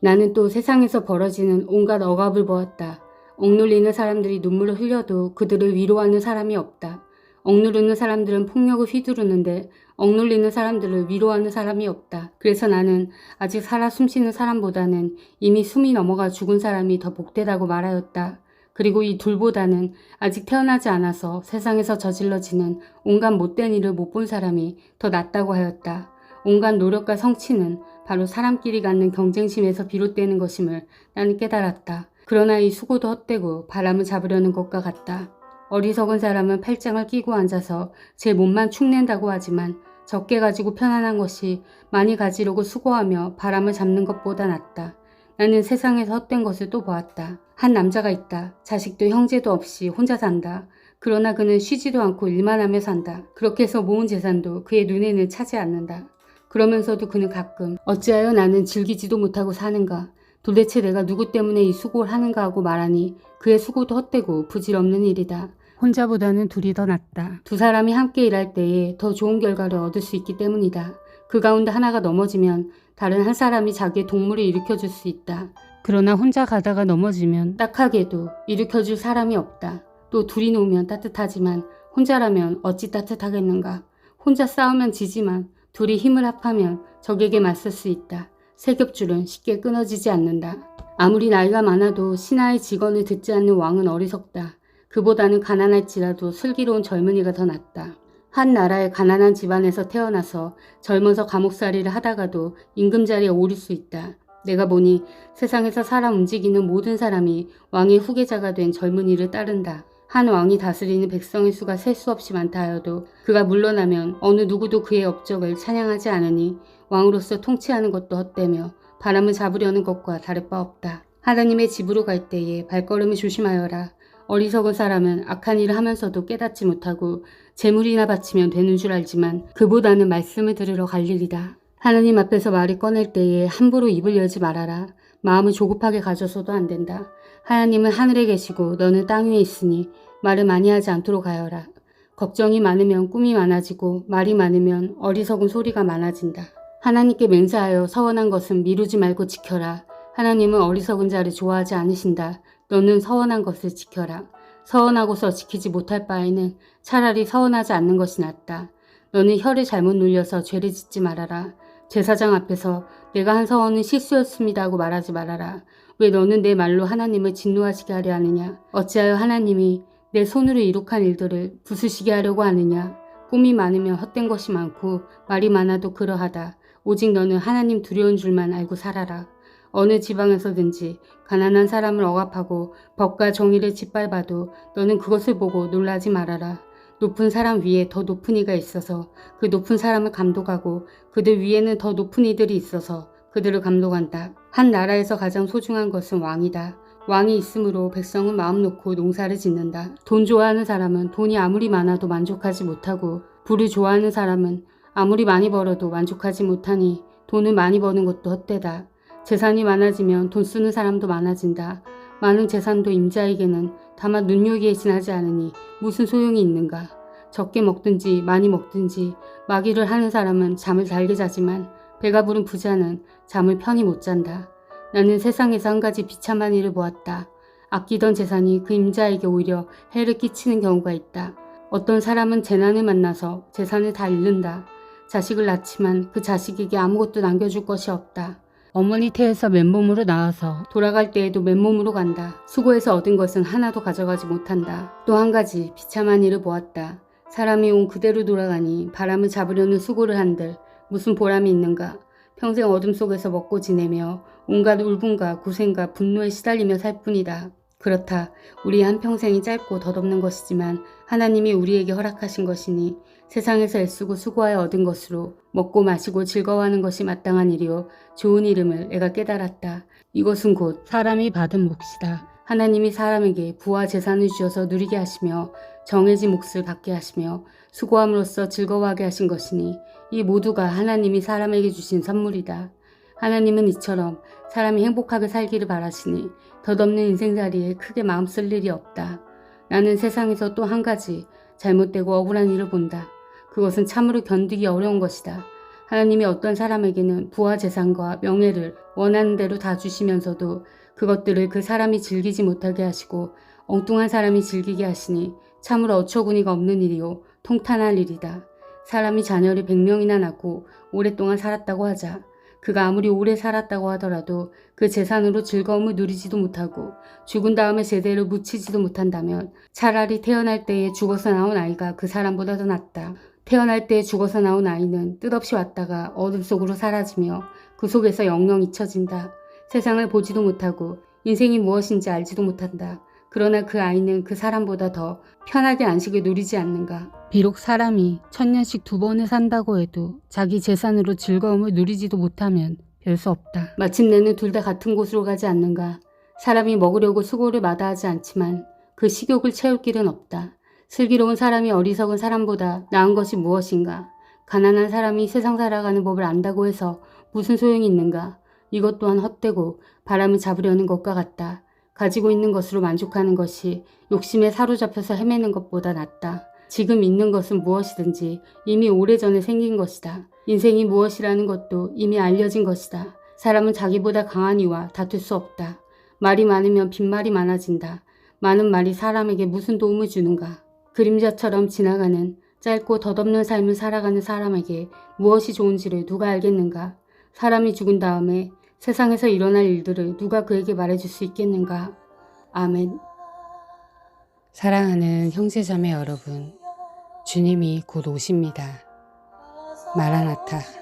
나는 또 세상에서 벌어지는 온갖 억압을 보았다. 억눌리는 사람들이 눈물을 흘려도 그들을 위로하는 사람이 없다. 억누르는 사람들은 폭력을 휘두르는데 억눌리는 사람들을 위로하는 사람이 없다. 그래서 나는 아직 살아 숨쉬는 사람보다는 이미 숨이 넘어가 죽은 사람이 더 복되다고 말하였다. 그리고 이 둘보다는 아직 태어나지 않아서 세상에서 저질러지는 온갖 못된 일을 못 본 사람이 더 낫다고 하였다. 온갖 노력과 성취는 바로 사람끼리 갖는 경쟁심에서 비롯되는 것임을 나는 깨달았다. 그러나 이 수고도 헛되고 바람을 잡으려는 것과 같다. 어리석은 사람은 팔짱을 끼고 앉아서 제 몸만 축낸다고 하지만 적게 가지고 편안한 것이 많이 가지려고 수고하며 바람을 잡는 것보다 낫다. 나는 세상에서 헛된 것을 또 보았다. 한 남자가 있다. 자식도 형제도 없이 혼자 산다. 그러나 그는 쉬지도 않고 일만 하며 산다. 그렇게 해서 모은 재산도 그의 눈에는 차지 않는다. 그러면서도 그는 가끔 어찌하여 나는 즐기지도 못하고 사는가? 도대체 내가 누구 때문에 이 수고를 하는가 하고 말하니 그의 수고도 헛되고 부질없는 일이다. 혼자보다는 둘이 더 낫다. 두 사람이 함께 일할 때에 더 좋은 결과를 얻을 수 있기 때문이다. 그 가운데 하나가 넘어지면 다른 한 사람이 자기의 동물을 일으켜줄 수 있다. 그러나 혼자 가다가 넘어지면 딱하게도 일으켜줄 사람이 없다. 또 둘이 놓으면 따뜻하지만 혼자라면 어찌 따뜻하겠는가. 혼자 싸우면 지지만 둘이 힘을 합하면 적에게 맞설 수 있다. 세겹줄은 쉽게 끊어지지 않는다. 아무리 나이가 많아도 신하의 직언을 듣지 않는 왕은 어리석다. 그보다는 가난할지라도 슬기로운 젊은이가 더 낫다. 한 나라의 가난한 집안에서 태어나서 젊어서 감옥살이를 하다가도 임금자리에 오를 수 있다. 내가 보니 세상에서 사람 움직이는 모든 사람이 왕의 후계자가 된 젊은이를 따른다. 한 왕이 다스리는 백성의 수가 셀 수 없이 많다 하여도 그가 물러나면 어느 누구도 그의 업적을 찬양하지 않으니 왕으로서 통치하는 것도 헛되며 바람을 잡으려는 것과 다를 바 없다. 하나님의 집으로 갈 때에 발걸음을 조심하여라. 어리석은 사람은 악한 일을 하면서도 깨닫지 못하고 재물이나 바치면 되는 줄 알지만 그보다는 말씀을 들으러 갈 일이다. 하나님 앞에서 말을 꺼낼 때에 함부로 입을 열지 말아라. 마음을 조급하게 가져서도 안 된다. 하나님은 하늘에 계시고 너는 땅 위에 있으니 말을 많이 하지 않도록 하여라. 걱정이 많으면 꿈이 많아지고 말이 많으면 어리석은 소리가 많아진다. 하나님께 맹세하여 서원한 것은 미루지 말고 지켜라. 하나님은 어리석은 자를 좋아하지 않으신다. 너는 서원한 것을 지켜라. 서원하고서 지키지 못할 바에는 차라리 서원하지 않는 것이 낫다. 너는 혀를 잘못 눌려서 죄를 짓지 말아라. 제사장 앞에서 내가 한 서원은 실수였습니다 하고 말하지 말아라. 왜 너는 내 말로 하나님을 진노하시게 하려 하느냐? 어찌하여 하나님이 내 손으로 이룩한 일들을 부수시게 하려고 하느냐? 꿈이 많으면 헛된 것이 많고 말이 많아도 그러하다. 오직 너는 하나님 두려운 줄만 알고 살아라. 어느 지방에서든지 가난한 사람을 억압하고 법과 정의를 짓밟아도 너는 그것을 보고 놀라지 말아라. 높은 사람 위에 더 높은 이가 있어서 그 높은 사람을 감독하고 그들 위에는 더 높은 이들이 있어서 그들을 감독한다. 한 나라에서 가장 소중한 것은 왕이다. 왕이 있으므로 백성은 마음 놓고 농사를 짓는다. 돈 좋아하는 사람은 돈이 아무리 많아도 만족하지 못하고 부를 좋아하는 사람은 아무리 많이 벌어도 만족하지 못하니 돈을 많이 버는 것도 헛되다. 재산이 많아지면 돈 쓰는 사람도 많아진다. 많은 재산도 임자에게는 다만 눈요기에 지나지 않으니 무슨 소용이 있는가. 적게 먹든지 많이 먹든지 마귀를 하는 사람은 잠을 달게 자지만 배가 부른 부자는 잠을 편히 못 잔다. 나는 세상에서 한 가지 비참한 일을 보았다. 아끼던 재산이 그 임자에게 오히려 해를 끼치는 경우가 있다. 어떤 사람은 재난을 만나서 재산을 다 잃는다. 자식을 낳지만 그 자식에게 아무것도 남겨줄 것이 없다. 어머니 태에서 맨몸으로 나와서 돌아갈 때에도 맨몸으로 간다. 수고해서 얻은 것은 하나도 가져가지 못한다. 또 한 가지 비참한 일을 보았다. 사람이 온 그대로 돌아가니 바람을 잡으려는 수고를 한들 무슨 보람이 있는가. 평생 어둠 속에서 먹고 지내며 온갖 울분과 고생과 분노에 시달리며 살 뿐이다. 그렇다. 우리 한평생이 짧고 덧없는 것이지만 하나님이 우리에게 허락하신 것이니 세상에서 애쓰고 수고하여 얻은 것으로 먹고 마시고 즐거워하는 것이 마땅한 일이요 좋은 이름을 내가 깨달았다. 이것은 곧 사람이 받은 몫이다. 하나님이 사람에게 부와 재산을 주셔서 누리게 하시며 정해진 몫을 받게 하시며 수고함으로써 즐거워하게 하신 것이니 이 모두가 하나님이 사람에게 주신 선물이다. 하나님은 이처럼 사람이 행복하게 살기를 바라시니 덧없는 인생살이에 크게 마음 쓸 일이 없다. 나는 세상에서 또 한 가지 잘못되고 억울한 일을 본다. 그것은 참으로 견디기 어려운 것이다. 하나님이 어떤 사람에게는 부와 재산과 명예를 원하는 대로 다 주시면서도 그것들을 그 사람이 즐기지 못하게 하시고 엉뚱한 사람이 즐기게 하시니 참으로 어처구니가 없는 일이요 통탄할 일이다. 사람이 자녀를 100명이나 낳고 오랫동안 살았다고 하자. 그가 아무리 오래 살았다고 하더라도 그 재산으로 즐거움을 누리지도 못하고 죽은 다음에 제대로 묻히지도 못한다면 차라리 태어날 때에 죽어서 나온 아이가 그 사람보다 더 낫다. 태어날 때 죽어서 나온 아이는 뜻없이 왔다가 어둠 속으로 사라지며 그 속에서 영영 잊혀진다. 세상을 보지도 못하고 인생이 무엇인지 알지도 못한다. 그러나 그 아이는 그 사람보다 더 편하게 안식을 누리지 않는가. 비록 사람이 천년씩 두 번을 산다고 해도 자기 재산으로 즐거움을 누리지도 못하면 별 수 없다. 마침내는 둘 다 같은 곳으로 가지 않는가. 사람이 먹으려고 수고를 마다하지 않지만 그 식욕을 채울 길은 없다. 슬기로운 사람이 어리석은 사람보다 나은 것이 무엇인가? 가난한 사람이 세상 살아가는 법을 안다고 해서 무슨 소용이 있는가? 이것 또한 헛되고 바람을 잡으려는 것과 같다. 가지고 있는 것으로 만족하는 것이 욕심에 사로잡혀서 헤매는 것보다 낫다. 지금 있는 것은 무엇이든지 이미 오래전에 생긴 것이다. 인생이 무엇이라는 것도 이미 알려진 것이다. 사람은 자기보다 강한 이와 다툴 수 없다. 말이 많으면 빈말이 많아진다. 많은 말이 사람에게 무슨 도움을 주는가? 그림자처럼 지나가는 짧고 덧없는 삶을 살아가는 사람에게 무엇이 좋은지를 누가 알겠는가? 사람이 죽은 다음에 세상에서 일어날 일들을 누가 그에게 말해줄 수 있겠는가? 아멘. 사랑하는 형제자매 여러분, 주님이 곧 오십니다. 마라나타.